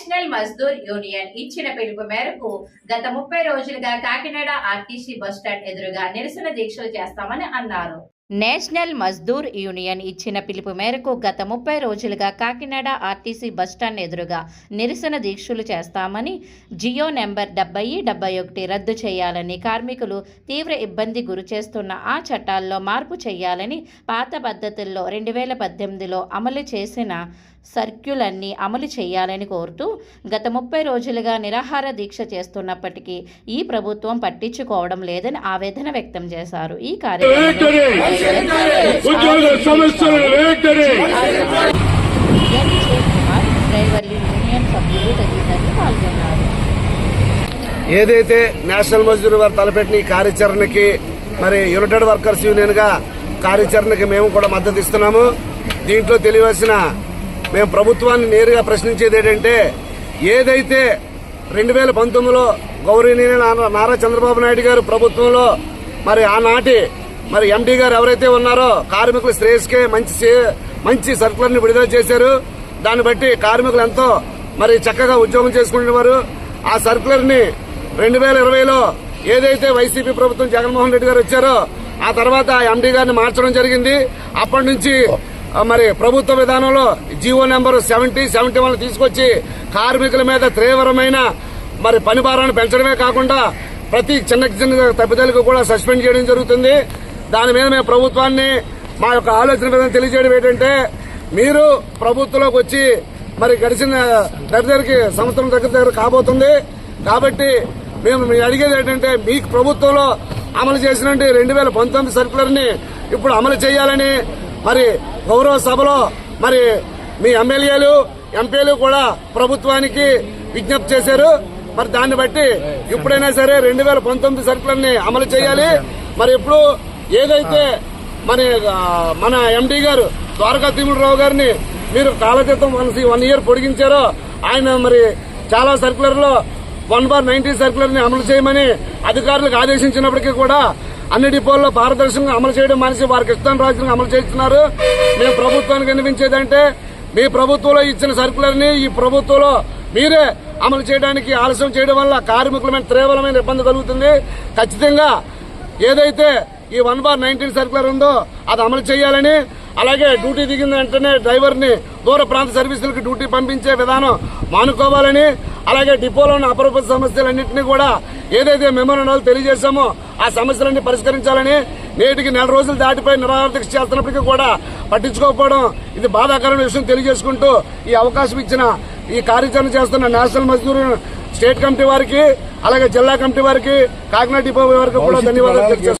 National Mazdoor union ఇచ్చిన పిలుపు మేరకు గత ముప్పై రోజులుగా కాకినాడ ఆర్టీసీ బస్టాండ్ ఎదురుగా నిరసన దీక్షలు చేస్తామని అన్నారు. నేషనల్ మజ్దూర్ యూనియన్ ఇచ్చిన పిలుపు మేరకు గత ముప్పై రోజులుగా కాకినాడ ఆర్టీసీ బస్టాండ్ ఎదురుగా నిరసన దీక్షలు చేస్తామని జియో నెంబర్ డెబ్బై డెబ్బై ఒకటి రద్దు చేయాలని కార్మికులు తీవ్ర ఇబ్బంది గురి చేస్తున్న ఆ చట్టాల్లో మార్పు చేయాలని పాత పద్ధతుల్లో రెండు వేల పద్దెనిమిదిలో అమలు చేసిన సర్క్యులన్నీ అమలు చేయాలని కోరుతూ గత ముప్పై రోజులుగా నిరాహార దీక్ష చేస్తున్నప్పటికీ ఈ ప్రభుత్వం పట్టించుకోవడం లేదని ఆవేదన వ్యక్తం చేశారు. ఈ కార్యక్రమంలో ఏదైతే నేషనల్ మజ్దూర్ వారు తలపెట్టిన ఈ కార్యాచరణకి మరి యునైటెడ్ వర్కర్స్ యూనియన్గా కార్యాచరణకి మేము కూడా మద్దతు ఇస్తున్నాము. దీంట్లో తెలియవలసిన మేము ప్రభుత్వాన్ని నేరుగా ప్రశ్నించేది ఏంటంటే ఏదైతే రెండు వేల పంతొమ్మిదిలో గౌరవనీయ నారా- నారా చంద్రబాబు నాయుడు గారు ప్రభుత్వంలో మరి ఆనాటి మరి ఎండీ గారు ఎవరైతే ఉన్నారో కార్మికుల శ్రేయస్కే మంచి మంచి సర్కులర్ని విడుదల చేశారు. దాన్ని బట్టి కార్మికులు ఎంతో మరి చక్కగా ఉద్యోగం చేసుకుంటున్నారు ఆ సర్కులర్ని రెండు వేల ఇరవైలో ఏదైతే వైసీపీ ప్రభుత్వం జగన్మోహన్ రెడ్డి గారు వచ్చారో ఆ తర్వాత ఆ ఎండీ గారిని మార్చడం జరిగింది. అప్పటి నుంచి మరి ప్రభుత్వ విధానంలో GO number seventy seventy one తీసుకొచ్చి కార్మికుల మీద తీవ్రమైన మరి పని భారాన్ని పెంచడమే కాకుండా ప్రతి చిన్న చిన్న తప్పిదాలకు కూడా సస్పెండ్ చేయడం జరుగుతుంది. దాని మీద మేము ప్రభుత్వాన్ని మా యొక్క ఆలోచన విధానం తెలియజేయడం ఏంటంటే మీరు ప్రభుత్వంలోకి వచ్చి మరి గడిచిన దగ్గరికి సంవత్సరం దగ్గర దగ్గర కాబోతుంది. కాబట్టి మేము మీ అడిగేది ఏంటంటే మీ ప్రభుత్వంలో అమలు చేసిన రెండు వేల పంతొమ్మిది సర్కులర్ని ఇప్పుడు అమలు చేయాలని మరి గౌరవ సభలో మరి మీ ఎమ్మెల్యేలు ఎంపీలు కూడా ప్రభుత్వానికి విజ్ఞప్తి చేశారు. మరి దాన్ని బట్టి ఇప్పుడైనా సరే రెండు వేల పంతొమ్మిది సర్కులర్ని అమలు చేయాలి. మరి ఇప్పుడు ఏదైతే మన మన ఎండీ గారు ద్వారకా తిమ్మరావు గారిని మీరు కాలక్రితం వన్ వన్ ఇయర్ పొడిగించారో ఆయన మరి చాలా సర్కులర్లో వన్ బార్ నైన్టీ సర్కులర్ని అమలు చేయమని అధికారులకు ఆదేశించినప్పటికీ కూడా అన్ని డిపోల్లో పారదర్శకంగా అమలు చేయడం మనిషి వారికి ఇష్టం రాజ్యంగా అమలు చేస్తున్నారు. మేము ప్రభుత్వానికి వినిపించేదంటే మీ ప్రభుత్వంలో ఇచ్చిన సర్కులర్ని ఈ ప్రభుత్వంలో మీరే అమలు చేయడానికి ఆలస్యం చేయడం వల్ల కార్మికుల మీద తీవ్రమైన ఇబ్బంది కలుగుతుంది. ఖచ్చితంగా ఏదైతే ఈ వన్ బార్ నైన్టీన్ సర్కులర్ ఉందో అది అమలు చేయాలని అలాగే డ్యూటీ దిగిన వెంటనే డ్రైవర్ని దూర ప్రాంత సర్వీసులకు డ్యూటీ పంపించే విధానం మానుకోవాలని అలాగే డిపోలో ఉన్న అపరూప సమస్యలన్నింటినీ కూడా ఏదైతే మెమోరాండాలు తెలియజేశామో ఆ సమస్యలన్నీ పరిష్కరించాలని నేటికి నెల రోజులు దాటిపోయి నిరాహార చేస్తున్నప్పటికీ కూడా పట్టించుకోకపోవడం ఇది బాధాకరమైన విషయం తెలియజేసుకుంటూ ఈ అవకాశం ఇచ్చిన ఈ కార్యాచరణ చేస్తున్న నేషనల్ మజ్దూర్ స్టేట్ కమిటీ వారికి అలాగే జిల్లా కమిటీ వారికి కాకినాడ డిపో వారికి కూడా ధన్యవాదాలు తెలియజేస్తున్నాను